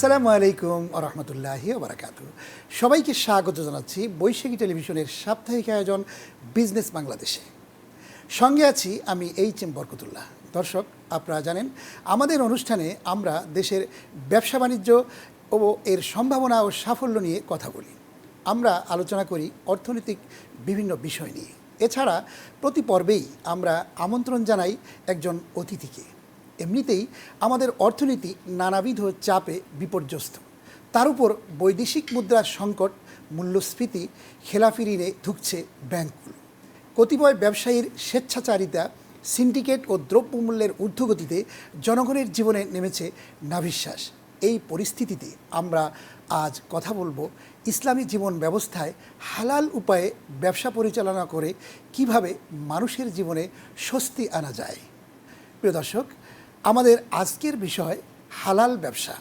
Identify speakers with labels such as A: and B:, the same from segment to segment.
A: আসসালামু আলাইকুম রহমতুল্লাহি বারাকাত সবাইকে স্বাগত জানাচ্ছি বৈশাখী টেলিভিশনের সাপ্তাহিক আয়োজন বিজনেস বাংলাদেশে। সঙ্গে আছি আমি এইচ এম বরকতুল্লাহ। দর্শক, আপনারা জানেন, আমাদের অনুষ্ঠানে আমরা দেশের ব্যবসা বাণিজ্য ও এর সম্ভাবনা ও সাফল্য নিয়ে কথা বলি। আমরা আলোচনা করি অর্থনৈতিক বিভিন্ন বিষয় নিয়ে। এছাড়া প্রতি পর্বেই আমরা আমন্ত্রণ জানাই একজন অতিথিকে। এমনিতেই আমাদের অর্থনীতি নানাবিধ চাপে বিপর্যস্ত। তার উপর বৈদেশিক মুদ্রার সংকট, মূল্যস্ফীতি খেলাফি ঋণে ধুকছে ব্যাংকগুলো। কতিপয় ব্যবসায়ীর স্বেচ্ছাচারিতা, সিন্ডিকেট ও দ্রব্যমূল্যের ঊর্ধ্বগতিতে জনগণের জীবনে নেমেছে নাভিশ্বাস। এই পরিস্থিতিতে আমরা আজ কথা বলব ইসলামী জীবন ব্যবস্থায় হালাল উপায়ে ব্যবসা পরিচালনা করে কীভাবে মানুষের জীবনে স্বস্তি আনা যায়। প্রিয় দর্শক আমাদের আজকের বিষয় হালাল ব্যবসা।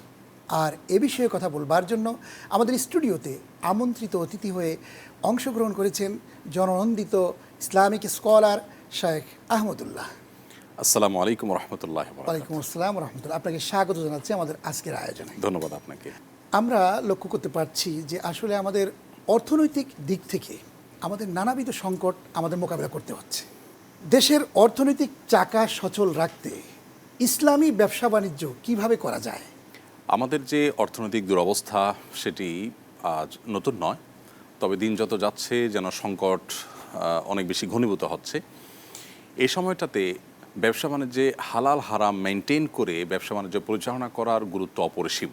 A: আর এ বিষয়ে কথা বলবার জন্য আমাদের স্টুডিওতে আমন্ত্রিত অতিথি হয়ে অংশগ্রহণ করেছেন জননন্দিত ইসলামিক স্কলার শেখ আহমদুল্লাহ।
B: আসসালামু আলাইকুম রহমতুল্লাহ
A: ওয়ালাইকুম আসসালাম রহমতুল্লাহ। আপনাকে স্বাগত জানাচ্ছি আমাদের আজকের আয়োজনে।
B: ধন্যবাদ আপনাকে।
A: আমরা লক্ষ্য করতে পারছি যে আসলে আমাদের অর্থনৈতিক দিক থেকে আমাদের নানাবিধ সংকট আমাদের মোকাবেলা করতে হচ্ছে। দেশের অর্থনৈতিক চাকা সচল রাখতে ইসলামী ব্যবসা বাণিজ্য কীভাবে করা যায়?
B: আমাদের যে অর্থনৈতিক দুরবস্থা, সেটি আজ নতুন নয়। তবে দিন যত যাচ্ছে, যেন সংকট অনেক বেশি ঘনীভূত হচ্ছে। এই সময়টাতে ব্যবসা বাণিজ্যে হালাল হারাম মেনটেন করে ব্যবসা বাণিজ্য পরিচালনা করার গুরুত্ব অপরিসীম।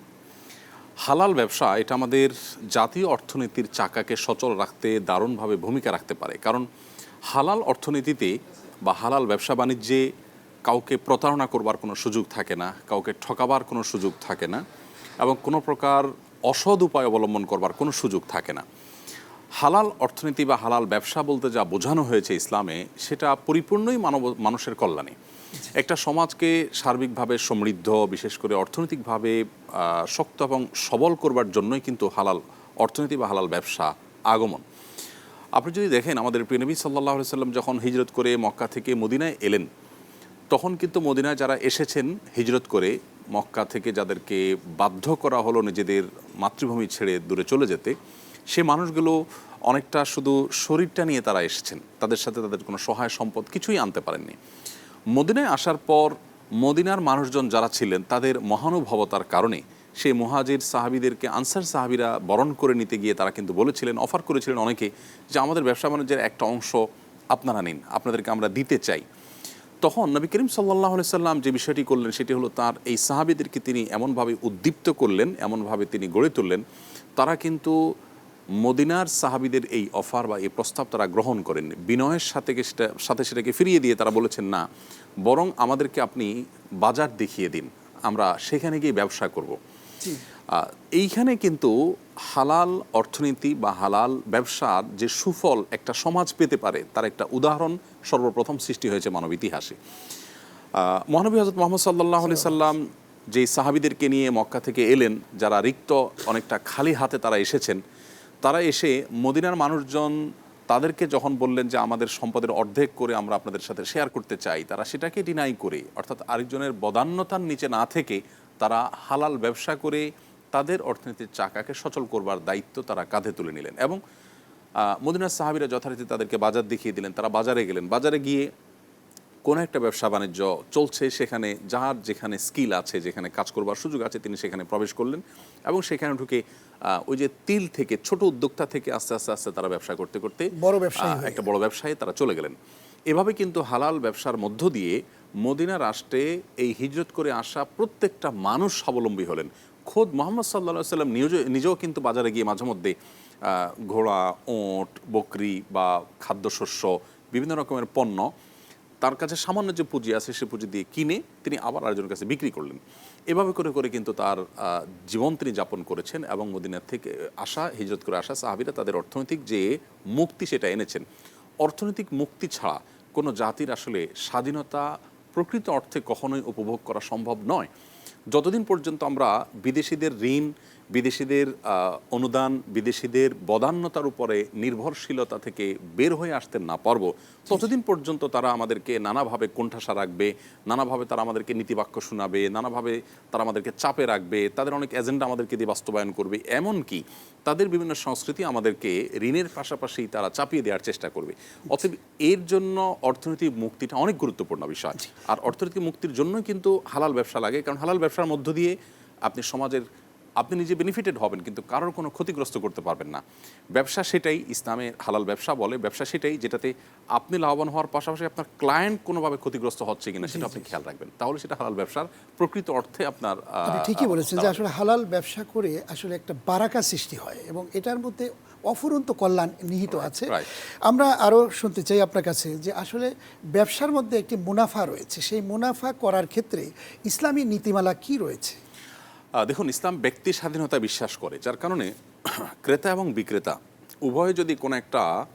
B: হালাল ব্যবসা, এটা আমাদের জাতীয় অর্থনীতির চাকাকে সচল রাখতে দারুণভাবে ভূমিকা রাখতে পারে। কারণ হালাল অর্থনীতিতে বা হালাল ব্যবসা বাণিজ্যে কাউকে প্রতারণা করবার কোনো সুযোগ থাকে না, কাউকে ঠকাবার কোনো সুযোগ থাকে না এবং কোনো প্রকার অসৎ উপায় অবলম্বন করবার কোনো সুযোগ থাকে না। হালাল অর্থনীতি বা হালাল ব্যবসা বলতে যা বোঝানো হয়েছে ইসলামে, সেটা পরিপূর্ণই মানব, মানুষের কল্যাণে। একটা সমাজকে সার্বিকভাবে সমৃদ্ধ, বিশেষ করে অর্থনৈতিকভাবে শক্ত এবং সবল করবার জন্যই কিন্তু হালাল অর্থনীতি বা হালাল ব্যবসা আগমন। আপনি যদি দেখেন, আমাদের প্রিয়নবী সাল্লাহ সাল্লাম যখন হিজরত করে মক্কা থেকে মদিনায় এলেন তখন কিন্তু মদিনায় যারা এসেছেন হিজরত করে মক্কা থেকে যাদেরকে বাধ্য করা হলো নিজেদের মাতৃভূমি ছেড়ে দূরে চলে যেতে, সে মানুষগুলো অনেকটা শুধু শরীরটা নিয়ে তারা এসেছেন। তাদের সাথে তাদের কোনো সহায় সম্পদ কিছুই আনতে পারেননি। মদিনায় আসার পর মদিনার মানুষজন যারা ছিলেন, তাদের মহানুভবতার কারণে সেই মহাজির সাহাবিদেরকে, আনসার সাহাবিরা বরণ করে নিতে গিয়ে তারা কিন্তু বলেছিলেন, অফার করেছিলেন অনেকে যে আমাদের ব্যবসা বাণিজ্যের একটা অংশ আপনারা নিন, আপনাদেরকে আমরা দিতে চাই। তখন নবী করিম সাল্লাহ সাল্লাম যে বিষয়টি করলেন, সেটি হলো তার এই সাহাবিদেরকে তিনি এমনভাবে উদ্দীপ্ত করলেন, এমনভাবে তিনি গড়ে তুললেন, তারা কিন্তু মদিনার সাহাবিদের এই অফার বা এই প্রস্তাব তারা গ্রহণ করেন বিনয়ের সাথে সেটা, সাথে সেটাকে ফিরিয়ে দিয়ে তারা বলেছেন, না, বরং আমাদেরকে আপনি বাজার দেখিয়ে দিন, আমরা সেখানে গিয়ে ব্যবসা করব। এইখানে কিন্তু হালাল অর্থনীতি বা হালাল ব্যবসার যে সুফল একটা সমাজ পেতে পারে তার একটা উদাহরণ সর্বপ্রথম সৃষ্টি হয়েছে মানব ইতিহাসে। মহানবী হজরত মোহাম্মদ সাল্লাহ আলি সাল্লাম যে সাহাবিদেরকে নিয়ে মক্কা থেকে এলেন যারা রিক্ত অনেকটা খালি হাতে তারা এসেছেন তারা এসে মদিনার মানুষজন তাদেরকে যখন বললেন যে আমাদের সম্পদের অর্ধেক করে আমরা আপনাদের সাথে শেয়ার করতে চাই তারা সেটাকে ডিনাই করে অর্থাৎ আরেকজনের বদান্যতার নিচে না থেকে তারা হালাল ব্যবসা করে তাদের অর্থনীতির চাকাকে সচল করবার দায়িত্ব তারা কাঁধে তুলে নিলেন এবং আহ, মদিনার সাহাবিরা যথারীতি তাদেরকে বাজার দেখিয়ে দিলেন তারা বাজারে গেলেন। বাজারে গিয়ে কোনো একটা ব্যবসা বাণিজ্য চলছে সেখানে যার যেখানে স্কিল আছে যেখানে কাজ করবার সুযোগ আছে তিনি সেখানে প্রবেশ করলেন এবং সেখানে ঢুকে ওই যে তিল থেকে ছোট উদ্যোক্তা থেকে আস্তে আস্তে আস্তে তারা ব্যবসা করতে করতে
A: বড় ব্যবসা
B: একটা বড় ব্যবসায়ী তারা চলে গেলেন। এভাবে কিন্তু হালাল ব্যবসার মধ্য দিয়ে মদিনা রাষ্ট্রে এই হিজরত করে আসা প্রত্যেকটা মানুষ স্বাবলম্বী হলেন। খোদ মোহাম্মদ সাল্লা সাল্লাম নিজে নিজেও কিন্তু বাজারে গিয়ে মাঝে মধ্যে ঘোড়া, ওঁট, বকরি বা খাদ্যশস্য, বিভিন্ন রকমের পণ্য তার কাছে সামান্য যে পুঁজি আছে সে পুঁজি দিয়ে কিনে তিনি আবার আরেকজনের কাছে বিক্রি করলেন। এভাবে করে করে কিন্তু তার জীবন তিনি যাপন করেছেন এবং মদিনার থেকে আসা, হিজরত করে আসা সাহাবিরা তাদের অর্থনৈতিক যে মুক্তি সেটা এনেছেন। অর্থনৈতিক মুক্তি ছাড়া কোনো জাতির আসলে স্বাধীনতা প্রকৃত অর্থে কখনোই উপভোগ করা সম্ভব নয়। যতদিন পর্যন্ত আমরা বিদেশিদের ঋণ বিদেশিদের অনুদান বিদেশিদের বদান্যতার উপরে নির্ভরশীলতা থেকে বের হয়ে আসতে না পারব। ততদিন পর্যন্ত তারা আমাদেরকে নানাভাবে কোণঠাসা রাখবে নানাভাবে তারা আমাদেরকে নীতিবাক্য শোনাবে নানাভাবে তারা আমাদেরকে চাপে রাখবে তাদের অনেক এজেন্ডা আমাদেরকে দিয়ে বাস্তবায়ন করবে। এমনকি তাদের বিভিন্ন সংস্কৃতি আমাদেরকে ঋণের পাশাপাশি তারা চাপিয়ে দেওয়ার চেষ্টা করবে। অতএব এর জন্য অর্থনৈতিক মুক্তিটা অনেক গুরুত্বপূর্ণ বিষয়। আর অর্থনৈতিক মুক্তির জন্যই কিন্তু হালাল ব্যবসা লাগে। কারণ হালাল ব্যবসার মধ্য দিয়ে আপনি সমাজের আপনি নিজে বেনিফিটেড হবেন কিন্তু কারোর কোনো ক্ষতিগ্রস্ত করতে পারবেন না। ব্যবসা সেটাই ইসলামে হালাল ব্যবসা বলে ব্যবসা সেটাই যেটাতে আপনি লাভবান হওয়ার পাশাপাশি আপনার ক্লায়েন্ট কোনোভাবে ক্ষতিগ্রস্ত হচ্ছে কিনা সেটা আপনি খেয়াল রাখবেন। তাহলে সেটা হালাল ব্যবসার প্রকৃত অর্থে আপনার
A: ঠিকই বলেছেন যে আসলে হালাল ব্যবসা করে আসলে একটা বারাকা সৃষ্টি হয় এবং এটার মধ্যে অফুরন্ত কল্যাণ নিহিত আছে। আমরা আরও শুনতে চাই আপনার কাছে যে আসলে ব্যবসার মধ্যে একটি মুনাফা রয়েছে। সেই মুনাফা করার ক্ষেত্রে ইসলামী নীতিমালা কি রয়েছে?
B: দেখুন, ইসলাম ব্যক্তি স্বাধীনতা বিশ্বাস করে, যার কারণে ক্রেতা এবং বিক্রেতা উভয়ে যদি কোনো একটা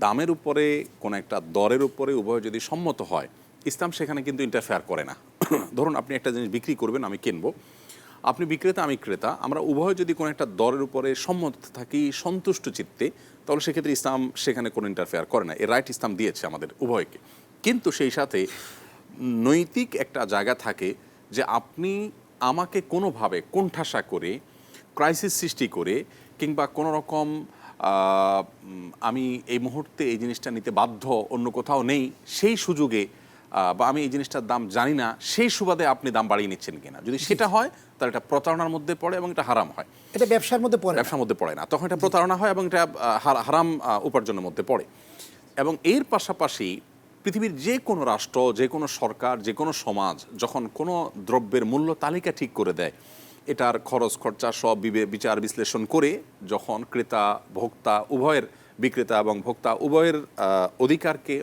B: দামের উপরে, কোনো একটা দরের উপরে উভয় যদি সম্মত হয়, ইসলাম সেখানে কিন্তু ইন্টারফেয়ার করে না। ধরুন, আপনি একটা জিনিস বিক্রি করবেন, আমি কিনবো। আপনি বিক্রেতা, আমি ক্রেতা, আমরা উভয় যদি কোনো একটা দরের উপরে সম্মত থাকি, সন্তুষ্ট চিত্তে, তাহলে সেক্ষেত্রে ইসলাম সেখানে কোনো ইন্টারফেয়ার করে না। এর রাইট ইসলাম দিয়েছে আমাদের উভয়কে। কিন্তু সেই সাথে নৈতিক একটা জায়গা থাকে যে আপনি আমাকে কোনোভাবে কোণঠাসা করে ক্রাইসিস সৃষ্টি করে কিংবা কোনো রকম আমি এই মুহূর্তে এই জিনিসটা নিতে বাধ্য অন্য কোথাও নেই সেই সুযোগে বা আমি এই জিনিসটার দাম জানি না সেই সুবাদে আপনি দাম বাড়িয়ে নিচ্ছেন কিনা? যদি সেটা হয় তাহলে এটা প্রতারণার মধ্যে পড়ে এবং এটা হারাম হয়।
A: এটা ব্যবসার মধ্যে পড়ে
B: ব্যবসার মধ্যে পড়ে না। তখন এটা প্রতারণা হয় এবং এটা হারাম উপার্জনের মধ্যে পড়ে। এবং এর পাশাপাশি পৃথিবীর যে কোনো রাষ্ট্র, যে কোনো সরকার, যে কোনো সমাজ যখন কোনো দ্রব্যের মূল্য তালিকা ঠিক করে দেয়, এটার খরচ, খরচা সব বিচার, বিশ্লেষণ করে যখন ক্রেতা, ভোক্তা, উভয়ের বিক্রেতা এবং ভোক্তা উভয়ের অধিকারকে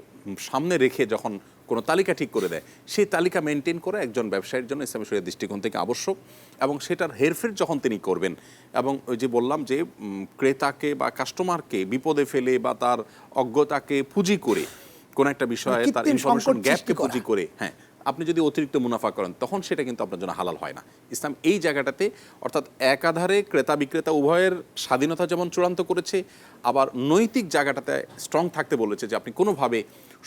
B: সামনে রেখে যখন কোনো তালিকা ঠিক করে দেয়, সেই তালিকা মেনটেন করে একজন ব্যবসায়ীর জন্য ইসলামী শরীরের দৃষ্টিকোণ থেকে আবশ্যক এবং সেটার হেরফের যখন তিনি করবেন এবং ওই যে বললাম যে ক্রেতাকে বা কাস্টমারকে বিপদে ফেলে বা তার অজ্ঞতাকে পুঁজি করে কোনো একটা বিষয়ে তার ইনফরমেশন গ্যাপকে পুঁজি করে। হ্যাঁ আপনি যদি অতিরিক্ত মুনাফা করেন তখন সেটা কিন্তু আপনার জন্য হালাল হয় না। ইসলাম এই জায়গাটাতে অর্থাৎ একাধারে ক্রেতা বিক্রেতা উভয়ের স্বাধীনতা যেমন চূড়ান্ত করেছে আবার নৈতিক জায়গাটাতে স্ট্রং থাকতে বলেছে যে আপনি কোনোভাবে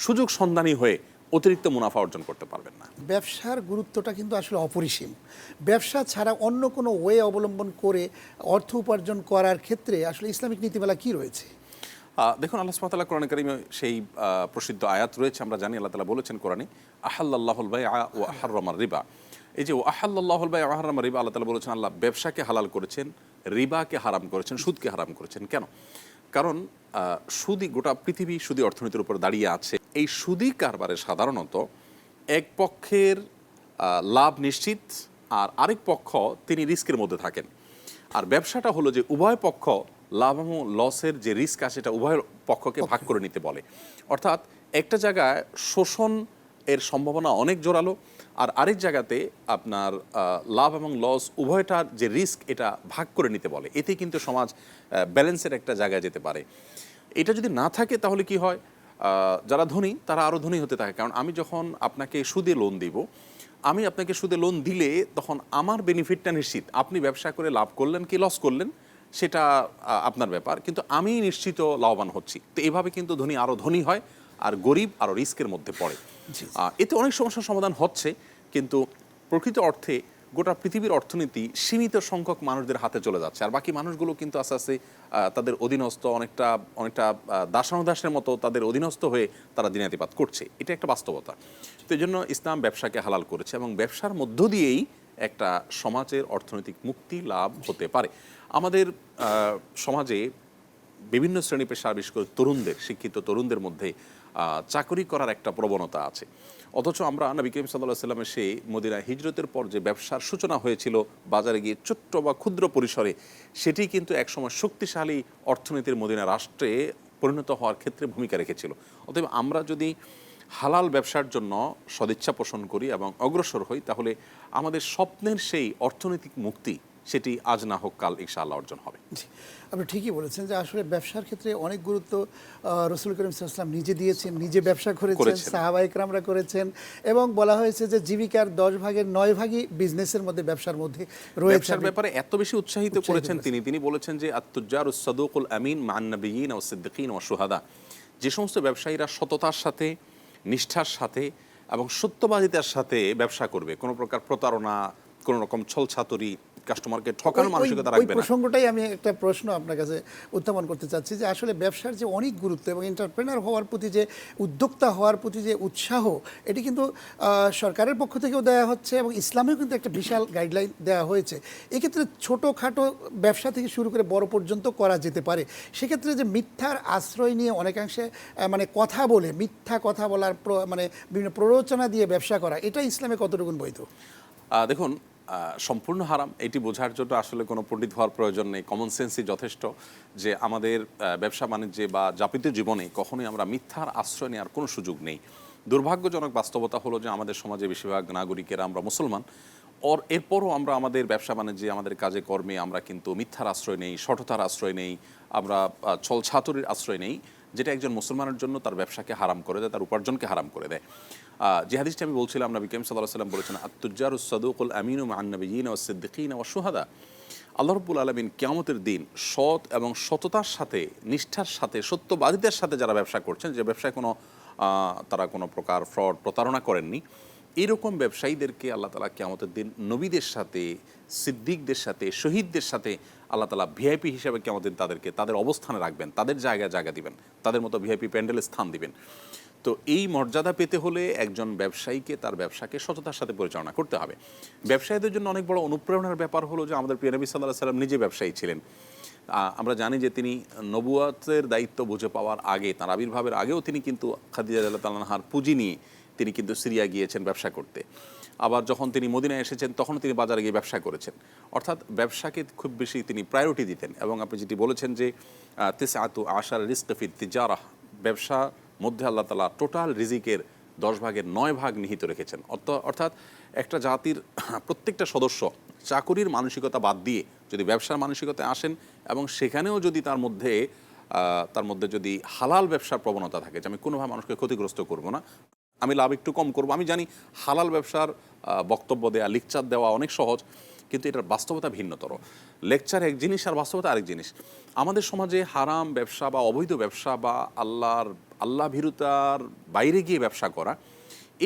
B: সুযোগ সন্ধানী হয়ে অতিরিক্ত মুনাফা অর্জন করতে পারবেন না।
A: ব্যবসার গুরুত্বটা কিন্তু আসলে অপরিসীম। ব্যবসা ছাড়া অন্য কোনো ওয়ে অবলম্বন করে অর্থ উপার্জন করার ক্ষেত্রে আসলে ইসলামিক নীতিমালা কি রয়েছে?
B: দেখুন আল্লাহ সুবহানাহু কোরআন কারিমে সেই প্রসিদ্ধ আয়াত রয়েছে। আমরা জানি আল্লাহ তালা বলেছেন কোরআনে আহাল্লাহুল বাই ও আহারমার রিবা। এই যে ও আহাল্লাহুল বাই আহারমার রিবা আল্লাহ তালা বলেছেন আল্লাহ ব্যবসাকে হালাল করেছেন রিবাকে হারাম করেছেন সুদকে হারাম করেছেন। কেন? কারণ আহ, সুদি গোটা পৃথিবী সুদি অর্থনীতির উপর দাঁড়িয়ে আছে। এই সুদি কারবারে সাধারণত এক পক্ষের লাভ নিশ্চিত আর আরেক পক্ষ তিনি রিস্কের মধ্যে থাকেন। আর ব্যবসাটা হলো যে উভয় পক্ষ লাভ এবং লসের যে রিস্ক আছে সেটা উভয় পক্ষকে ভাগ করে নিতে বলে। অর্থাৎ একটা জায়গায় শোষণ এর সম্ভাবনা অনেক জোরালো আর আরেক জায়গাতে আপনার লাভ এবং লস উভয়টার যে রিস্ক এটা ভাগ করে নিতে বলে। এতে কিন্তু সমাজ ব্যালেন্সের একটা জায়গায় যেতে পারে। এটা যদি না থাকে তাহলে কি হয়? যারা ধনী তারা আরও ধনী হতে থাকে। কারণ আমি যখন আপনাকে সুদে লোন দিব আমি আপনাকে সুদে লোন দিলে তখন আমার বেনিফিটটা নিশ্চিত। আপনি ব্যবসা করে লাভ করলেন কি লস করলেন? সেটা আপনার ব্যাপার। কিন্তু আমি নিশ্চিত লাভবান হচ্ছি। তো এভাবে কিন্তু ধনী আরও ধনী হয় আর গরিব আরও রিস্কের মধ্যে পড়ে। এতে অনেক সমস্যার সমাধান হচ্ছে কিন্তু প্রকৃত অর্থে গোটা পৃথিবীর অর্থনীতি সীমিত সংখ্যক মানুষদের হাতে চলে যাচ্ছে। আর বাকি মানুষগুলো কিন্তু আস্তে আস্তে তাদের অধীনস্থ অনেকটা অনেকটা দাসানুদাসের মতো তাদের অধীনস্থ হয়ে তারা দিনাতিপাত করছে। এটা একটা বাস্তবতা। তো এই জন্য ইসলাম ব্যবসাকে হালাল করেছে এবং ব্যবসার মধ্য দিয়েই একটা সমাজের অর্থনৈতিক মুক্তি লাভ হতে পারে। আমাদের সমাজে বিভিন্ন শ্রেণি পেশার বিশেষ করে তরুণদের, শিক্ষিত তরুণদের মধ্যে চাকরি করার একটা প্রবণতা আছে। অথচ আমরা নবী করিম সাল্লাহ সাল্লামের সেই মদিনা হিজরতের পর যে ব্যবসার সূচনা হয়েছিল, বাজারে গিয়ে ছোট্ট বা ক্ষুদ্র পরিসরে, সেটি কিন্তু একসময় শক্তিশালী অর্থনীতির মদিনা রাষ্ট্রে পরিণত হওয়ার ক্ষেত্রে ভূমিকা রেখেছিল। অতএব আমরা যদি হালাল ব্যবসার জন্য সদিচ্ছা পোষণ করি এবং অগ্রসর হই, তাহলে আমাদের স্বপ্নের সেই অর্থনৈতিক মুক্তি সেটি আজ না হোক কাল ইনশাআল্লাহ অর্জন হবে।
A: আপনি ঠিকই বলেছেন যে আসলে ব্যবসার ক্ষেত্রে অনেক গুরুত্ব রসুল করিম সাল্লাম নিজে দিয়েছেন নিজে ব্যবসা করেছেন
B: করেছেন।
A: সাহাবাইকরামরা করেছেন এবং বলা হয়েছে যে জীবিকার দশ ভাগের নয় ভাগই বিজনেসের মধ্যে ব্যবসার মধ্যে রয়েছে।
B: ব্যবসার ব্যাপারে এত বেশি উৎসাহিত করেছেন তিনি। তিনি বলেছেন যে আত্তুজার সাদুকুল আমিন মান্নবীন ও সিদ্দিকিন ও সুহাদা যে সমস্ত ব্যবসায়ীরা সততার সাথে নিষ্ঠার সাথে এবং সত্যবাদিতার সাথে ব্যবসা করবে কোনো প্রকার প্রতারণা কোনো রকম ছলছাতুরি কাস্টমারকে ঠকানোর মানসিকতা রাখবে না।
A: প্রসঙ্গটাই আমি একটা প্রশ্ন আপনার কাছে উত্থাপন করতে চাচ্ছি যে আসলে ব্যবসার যে অনেক গুরুত্ব এবং এন্টারপ্রেনার হওয়ার প্রতি যে উদ্যোক্তা হওয়ার প্রতি যে উৎসাহ এটি কিন্তু সরকারের পক্ষ থেকেও দেওয়া হচ্ছে এবং ইসলামেও কিন্তু একটা বিশাল গাইডলাইন দেওয়া হয়েছে। এক্ষেত্রে ছোটোখাটো ব্যবসা থেকে শুরু করে বড় পর্যন্ত করা যেতে পারে। সেক্ষেত্রে যে মিথ্যার আশ্রয় নিয়ে অনেকাংশে মানে কথা বলে মিথ্যা কথা বলার মানে বিভিন্ন প্ররোচনা দিয়ে ব্যবসা করা এটা ইসলামে কতটুকুন বৈধ?
B: দেখুন সম্পূর্ণ হারাম। এটি বোঝার জন্য আসলে কোনো পণ্ডিত হওয়ার প্রয়োজন নেই। কমন সেন্সই যথেষ্ট যে আমাদের ব্যবসা বাণিজ্যে বা যাপিত জীবনে কখনোই আমরা মিথ্যার আশ্রয় নেওয়ার কোনো সুযোগ নেই। দুর্ভাগ্যজনক বাস্তবতা হলো যে আমাদের সমাজে বেশিরভাগ নাগরিকেরা আমরা মুসলমান। ওর এরপরও আমরা আমাদের ব্যবসা বাণিজ্যে, আমাদের কাজে, কর্মে আমরা কিন্তু মিথ্যার আশ্রয় নেই, সঠতার আশ্রয় নেই, আমরা ছল ছাতুরির আশ্রয় নেই, যেটা একজন মুসলমানের জন্য তার ব্যবসাকে হারাম করে দেয়, তার উপার্জনকে হারাম করে দেয়। যে আমি বলছিলাম, নবী করিম সাল্লাহ সাল্লাম বলেছেন আত্তুজার সদুকুল আমিনু আন্নবীন ও সিদ্দিকিন ও সুহাদা আল্লাহ রব্বুল আলমিন কেয়ামতের দিন সৎ এবং সততার সাথে, নিষ্ঠার সাথে, সত্যবাদীদের সাথে যারা ব্যবসা করছেন, যে ব্যবসায় কোনো তারা কোনো প্রকার ফ্রড প্রতারণা করেননি, এরকম ব্যবসায়ীদেরকে আল্লাহ তালা কেয়ামতের দিন নবীদের সাথে, সিদ্দিকদের সাথে, শহীদদের সাথে আল্লাহ তালা ভিআইপি হিসাবে দিন তাদেরকে, তাদের অবস্থানে রাখবেন, তাদের জায়গায় জায়গা দিবেন, তাদের মতো ভিআইপি প্যান্ডেলে স্থান দিবেন। তো এই মর্যাদা পেতে হলে একজন ব্যবসায়ীকে তার ব্যবসাকে সততার সাথে পরিচালনা করতে হবে। ব্যবসায়ীদের জন্য অনেক বড় অনুপ্রেরণার ব্যাপার হলো যে আমাদের প্রিয় নবী সাল্লাহ সাল্লাম নিজে ব্যবসায়ী ছিলেন। আমরা জানি যে তিনি নবুয়াতের দায়িত্ব বুঝে পাওয়ার আগে, তার আবির্ভাবের আগেও তিনি কিন্তু খাদিজা আল্লাহ তাল্লাহার পুঁজি নিয়ে তিনি কিন্তু সিরিয়া গিয়েছেন ব্যবসা করতে। আবার যখন তিনি মদিনায় এসেছেন তখন তিনি বাজারে গিয়ে ব্যবসা করেছেন। অর্থাৎ ব্যবসাকে খুব বেশি তিনি প্রায়োরিটি দিতেন এবং আপনি যেটি বলেছেন যে তেস আতু আশার রিস্কফির তিজারাহ, ব্যবসা মধ্যে আল্লাহ তালা টোটাল রিজিকের দশ ভাগের নয় ভাগ নিহিত রেখেছেন। অর্থ- অর্থাৎ একটা জাতির প্রত্যেকটা সদস্য চাকুরির মানসিকতা বাদ দিয়ে যদি ব্যবসার মানসিকতায় আসেন এবং সেখানেও যদি তার মধ্যে তার মধ্যে যদি হালাল ব্যবসার প্রবণতা থাকে, যে আমি কোনোভাবে মানুষকে ক্ষতিগ্রস্ত করব না আমি লাভ একটু কম করব। আমি জানি হালাল ব্যবসার বক্তব্য দেওয়া লেকচার দেওয়া অনেক সহজ, কিন্তু এটার বাস্তবতা ভিন্নতর। লেকচার এক জিনিস আর বাস্তবতা আরেক জিনিস। আমাদের সমাজে হারাম ব্যবসা বা অবৈধ ব্যবসা বা আল্লাহর আল্লাহ ভীরুতার বাইরে গিয়ে ব্যবসা করা,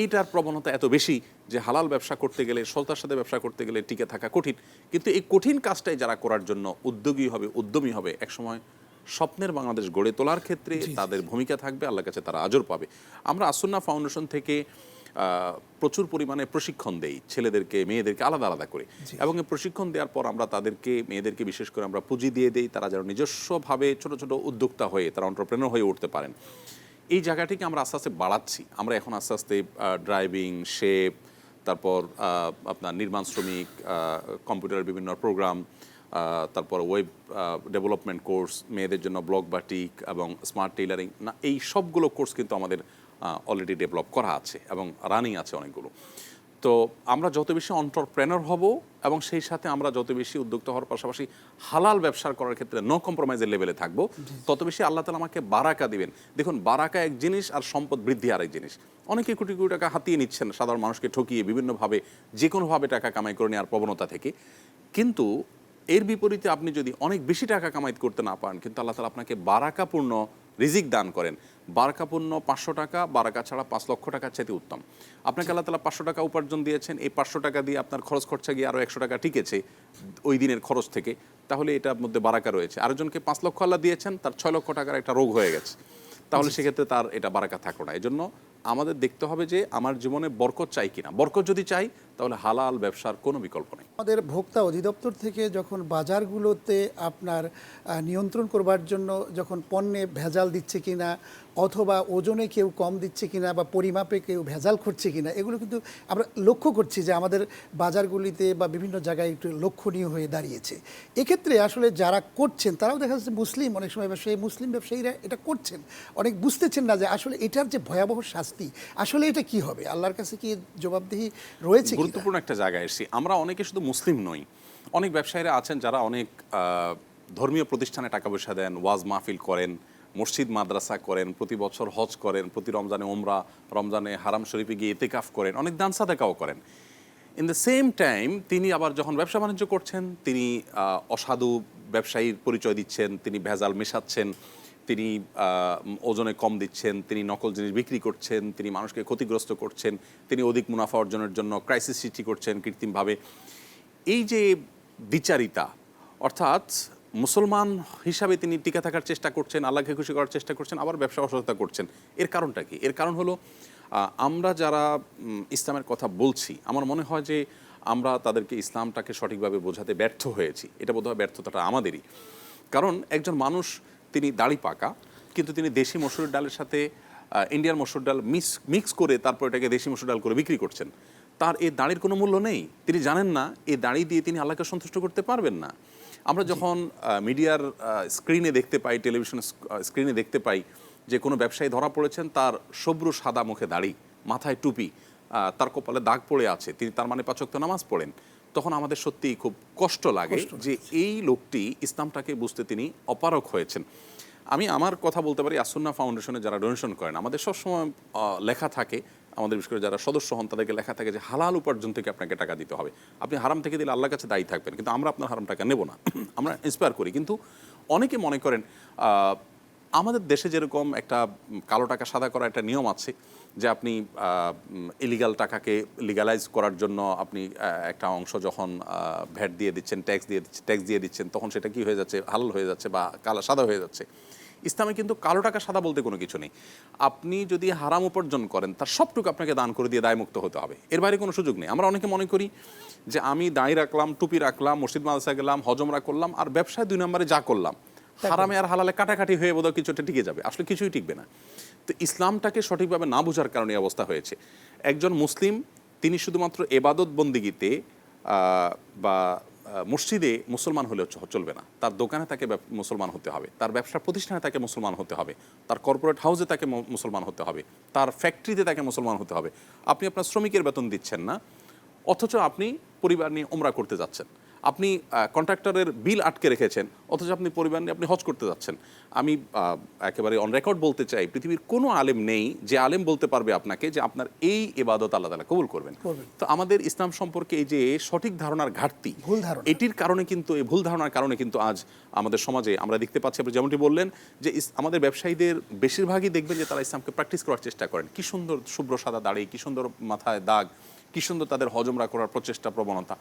B: এইটার প্রবণতা এত বেশি যে হালাল ব্যবসা করতে গেলে সলতার সাথে ব্যবসা করতে গেলে টিকে থাকা কঠিন। কিন্তু এই কঠিন কাজটাই যারা করার জন্য উদ্যোগী হবে, উদ্যমী হবে, একসময় স্বপ্নের বাংলাদেশ গড়ে তোলার ক্ষেত্রে তাদের ভূমিকা থাকবে আল্লাহর কাছে তারা আজর পাবে। আমরা আসন্না ফাউন্ডেশন থেকে প্রচুর পরিমাণে প্রশিক্ষণ দেই ছেলেদেরকে মেয়েদেরকে আলাদা আলাদা করে। এবং এই প্রশিক্ষণ দেওয়ার পর আমরা তাদেরকে মেয়েদেরকে বিশেষ করে আমরা পুঁজি দিয়ে দেই তারা যেন নিজস্বভাবে ছোট ছোট উদ্যোক্তা হয়ে তারা অন্টারপ্রেনার হয়ে উঠতে পারেন। এই জায়গাটিকে আমরা আস্তে আস্তে বাড়াচ্ছি। আমরা এখন আস্তে আস্তে ড্রাইভিং শেপ তারপর আপনার নির্মাণ শ্রমিক কম্পিউটারের বিভিন্ন প্রোগ্রাম তারপর ওয়েব ডেভেলপমেন্ট কোর্স মেয়েদের জন্য ব্লগ বাটিক এবং স্মার্ট টেইলারিং না এই সবগুলো কোর্স কিন্তু আমাদের অলরেডি ডেভেলপ করা আছে এবং রানিং আছে অনেকগুলো। তো আমরা যত বেশি অন্টারপ্রেনার হব এবং সেই সাথে আমরা যত বেশি উদ্যোক্তা হওয়ার পাশাপাশি হালাল ব্যবসা করার ক্ষেত্রে নো কম্প্রোমাইজের লেভেলে থাকব তত বেশি আল্লাহ তালা আমাকে বারাকা দিবেন। দেখুন বারাকা এক জিনিস আর সম্পদ বৃদ্ধি আরেক জিনিস। অনেকে কোটি কোটি টাকা হাতিয়ে নিচ্ছেন সাধারণ মানুষকে ঠকিয়ে বিভিন্নভাবে যে কোনোভাবে টাকা কামাই করে নেওয়ার প্রবণতা থেকে। কিন্তু এর বিপরীতে আপনি যদি অনেক বেশি টাকা কামাই করতে না পারেন, কিন্তু আল্লাহ তালা আপনাকে বারাকাপূর্ণ রিজিক দান করেন। বারাকাপূর্ণ পাঁচশো টাকা, বারাকা ছাড়া পাঁচ লক্ষ টাকার চাইতে উত্তম। আপনাকে আল্লাহ তালা পাঁচশো টাকা উপার্জন দিয়েছেন, এই পাঁচশো টাকা দিয়ে আপনার খরচ খরচা গিয়ে আরও একশো টাকা টিকেছে ওই দিনের খরচ থেকে। তাহলে এটার মধ্যে বারাকা রয়েছে। আরেকজনকে পাঁচ লক্ষ আল্লাহ দিয়েছেন, তার ছয় লক্ষ টাকার একটা রোগ হয়ে গেছে। তাহলে সেক্ষেত্রে তার এটা বারাকা থাকল না। এই জন্য আমাদের দেখতে হবে যে আমার জীবনে বরকত চাই কিনা। বরকত যদি চাই তাহলে হালাল ব্যবসার কোনো বিকল্প নেই।
A: আমাদের ভোক্তা অধিদপ্তর থেকে যখন বাজারগুলোতে আপনার নিয়ন্ত্রণ করবার জন্য যখন পণ্যে ভেজাল দিচ্ছে কিনা অথবা ওজনে কেউ কম দিচ্ছে কিনা বা পরিমাপে কেউ ভেজাল করছে কিনা এগুলো কিন্তু আমরা লক্ষ্য করছি যে আমাদের বাজারগুলিতে বা বিভিন্ন জায়গায় একটু লক্ষণীয় হয়ে দাঁড়িয়েছে। এক্ষেত্রে আসলে যারা করছেন তারাও দেখা যাচ্ছে মুসলিম অনেক সময় ব্যবসায়ী মুসলিম ব্যবসায়ীরা এটা করছেন। অনেক বুঝতেছেন না যে আসলে এটার যে ভয়াবহ শাস্তি আসলে এটা কি হবে? আল্লাহর কাছে কি জবাবদিহি রয়েছে
B: গুরুত্বপূর্ণ একটা জায়গায় এসেছি। আমরা অনেকে শুধু মুসলিম নই। অনেক ব্যবসায়ীরা আছেন যারা অনেক ধর্মীয় প্রতিষ্ঠানে টাকা পয়সা দেন, ওয়াজ মাহফিল করেন, মসজিদ, মাদ্রাসা করেন, প্রতি বছর হজ করেন, প্রতি রমজানে ওমরা রমজানে হারাম শরীফে গিয়ে এতেকাফ করেন, অনেক দান সাদাকাও করেন। ইন দ্য সেম টাইম তিনি আবার যখন ব্যবসা বাণিজ্য করছেন, তিনি অসাধু ব্যবসায়ীর পরিচয় দিচ্ছেন, তিনি ভেজাল মেশাচ্ছেন। তিনি ওজনে কম দিচ্ছেন, তিনি নকল জিনিস বিক্রি করছেন, তিনি মানুষকে ক্ষতিগ্রস্ত করছেন, তিনি অধিক মুনাফা অর্জনের জন্য ক্রাইসিস সৃষ্টি করছেন কৃত্রিমভাবে। এই যে দ্বিচারিতা, অর্থাৎ মুসলমান হিসাবে তিনি টিকে থাকার চেষ্টা করছেন, আল্লাহকে খুশি করার চেষ্টা করছেন, আবার ব্যবসা অসহতা করছেন, এর কারণটা কি? এর কারণ হলো আমরা যারা ইসলামের কথা বলছি, আমার মনে হয় যে আমরা তাদেরকে ইসলামটাকে সঠিকভাবে বোঝাতে ব্যর্থ হয়েছি। এটা বোধহয় ব্যর্থতাটা আমাদেরই। কারণ একজন মানুষ তিনি দাড়ি পাকা, কিন্তু তিনি দেশি মসুর ডালের সাথে ইন্ডিয়ান মসুর ডাল মিক্স মিক্স করে তারপর এটাকে দেশি মসুর ডাল করে বিক্রি করছেন। তার এই দাড়ির কোনো মূল্য নেই। তিনি জানেন না এই দাড়ি দিয়ে তিনি আল্লাহকে সন্তুষ্ট করতে পারবেন না। আমরা যখন মিডিয়ার স্ক্রিনে দেখতে পাই, টেলিভিশন স্ক্রিনে দেখতে পাই যে কোনো ব্যবসায়ী ধরা পড়েছেন, তার সব্র সাদা মুখে দাড়ি, মাথায় টুপি তার কপালে দাগ পড়ে আছে, তিনি তার মানে পাচক নামাজ পড়েন। তখন আমাদের সত্যিই খুব কষ্ট লাগে যে এই লোকটি ইসলামটাকে বুঝতে তিনি অপারক হয়েছেন। আমি আমার কথা বলতে পারি আসন্না ফাউন্ডেশনে যারা ডোনেশন করেন। আমাদের সবসময় লেখা থাকে আমাদের বিশেষ করে যারা সদস্য হন তাদেরকে লেখা থাকে যে হালাল উপার্জন থেকে আপনাকে টাকা দিতে হবে। আপনি হারাম থেকে দিলে আল্লাহর কাছে দায়ী থাকবেন কিন্তু আমরা আপনার হারাম টাকা নেব না। আমরা ইন্সপায়ার করি। কিন্তু অনেকে মনে করেন আমাদের দেশে যেরকম একটা কালো টাকা সাদা করা একটা নিয়ম আছে যে আপনি ইলিগাল টাকাকে লিগালাইজ করার জন্য আপনি একটা অংশ যখন ভ্যাট দিয়ে দিচ্ছেন ট্যাক্স দিয়ে দিচ্ছেন ট্যাক্স দিয়ে দিচ্ছেন তখন সেটা কি হয়ে যাচ্ছে? হালাল হয়ে যাচ্ছে বা কালো সাদা হয়ে যাচ্ছে। ইসলামে কিন্তু কালো টাকা সাদা বলতে কোনো কিছু নেই। আপনি যদি হারাম উপার্জন করেন তার সবটুকু আপনাকে দান করে দিয়ে দায়মুক্ত হতে হবে। এর বাইরে কোনো সুযোগ নেই। আমরা অনেকে মনে করি যে আমি দাঁড়িয়ে রাখলাম টুপি রাখলাম মসজিদ মাদ্রাসা গেলাম হজমরা করলাম আর ব্যবসায় দুই নম্বরে যা করলাম হারামে আর হালালে কাটাকাটি হয়ে বোধহয় কিছুটা টিকে যাবে। আসলে কিছুই টিকবে না। তো ইসলামটাকে সঠিকভাবে না বোঝার কারণে অবস্থা হয়েছে। একজন মুসলিম, তিনি শুধুমাত্র এবাদত বন্দিগিতে বা মসজিদে মুসলমান হলে চলবে না। তার দোকানে তাকে মুসলমান হতে হবে। তার ব্যবসা প্রতিষ্ঠানে তাকে মুসলমান হতে হবে। তার কর্পোরেট হাউসে তাকে মুসলমান হতে হবে। তার ফ্যাক্টরিতে তাকে মুসলমান হতে হবে। আপনি আপনার শ্রমিকের বেতন দিচ্ছেন না, অথচ আপনি পরিবার নিয়ে ওমরা করতে যাচ্ছেন। আপনি কন্ট্রাক্টরের বিল আটকে রেখেছেন অথচ আপনি পরিবার নিয়ে আপনি হজ করতে যাচ্ছেন আমি একেবারে অন রেকর্ড বলতে চাই পৃথিবীর কোনো আলেম নেই যে আলেম বলতে পারবে আপনাকে যে আপনার এই এবাদত আল্লাহ তালা কবুল করবেন। তো আমাদের ইসলাম সম্পর্কে এই যে সঠিক ধারণার ঘাটতি
A: ভুল ধারণা।
B: এটির কারণে কিন্তু এই ভুল ধারণার কারণে কিন্তু আজ আমাদের সমাজে আমরা দেখতে পাচ্ছি আপনি যেমনটি বললেন যে আমাদের ব্যবসায়ীদের বেশিরভাগই দেখবেন যে তারা ইসলামকে প্র্যাকটিস করার চেষ্টা করেন কি সুন্দর শুভ্র সাদা দাড়ি কি সুন্দর মাথায় দাগ কি সুন্দর তাদের হজমরা করার প্রচেষ্টা প্রবণতা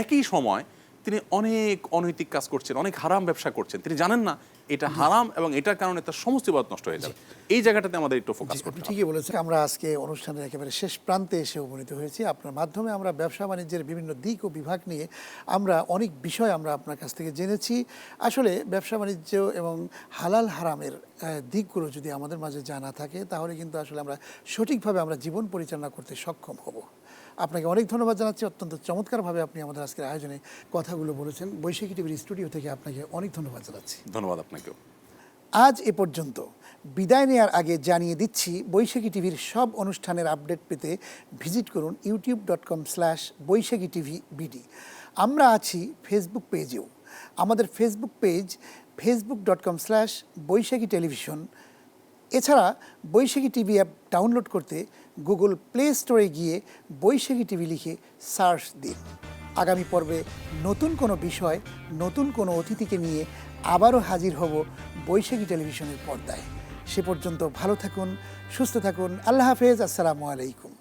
B: একই সময় তিনি অনেক অনৈতিক কাজ করছেন অনেক হারাম ব্যবসা করছেন। তিনি জানেন না এটা হারাম এবং এটার কারণে তার সমস্ত ইবাদত নষ্ট হয়ে যাবে। এই জায়গাটাতে আমাদের একটু ফোকাস করতে
A: ঠিকই বলেছেন আমরা আজকে অনুষ্ঠানের একেবারে শেষ প্রান্তে এসে উপনীত হয়েছি। আপনার মাধ্যমে আমরা ব্যবসা বাণিজ্যের বিভিন্ন দিক ও বিভাগ নিয়ে আমরা অনেক বিষয় আমরা আপনার কাছ থেকে জেনেছি। আসলে ব্যবসা বাণিজ্য এবং হালাল হারামের দিকগুলো যদি আমাদের মাঝে জানা থাকে তাহলে কিন্তু আসলে আমরা সঠিকভাবে আমরা জীবন পরিচালনা করতে সক্ষম হব। আপনাকে অনেক ধন্যবাদ জানাচ্ছি। অত্যন্ত চমৎকারভাবে আপনি আমাদের আজকের আয়োজনে কথাগুলো বলেছেন। বৈশাখী টিভির স্টুডিও থেকে আপনাকে অনেক ধন্যবাদ জানাচ্ছি।
B: ধন্যবাদ আপনাকেও।
A: আজ এ পর্যন্ত বিদায় নেওয়ার আগে জানিয়ে দিচ্ছি বৈশাখী টিভির সব অনুষ্ঠানের আপডেট পেতে ভিজিট করুন YouTube dot com slash Baishakhi TV BD. আমরা আছি ফেসবুক পেজেও আমাদের Facebook page Facebook dot com slash Baishakhi television এছাড়া বৈশাখী টিভি অ্যাপ ডাউনলোড করতে গুগল প্লে স্টোরে গিয়ে বৈশাখী টিভি লিখে সার্চ দিন। আগামী পর্বে নতুন কোনো বিষয়, নতুন কোনো অতিথিকে নিয়ে আবারও হাজির হব বৈশাখী টেলিভিশনের পর্দায়। সে পর্যন্ত ভালো থাকুন, সুস্থ থাকুন, আল্লাহ হাফেজ, আসসালামু আলাইকুম।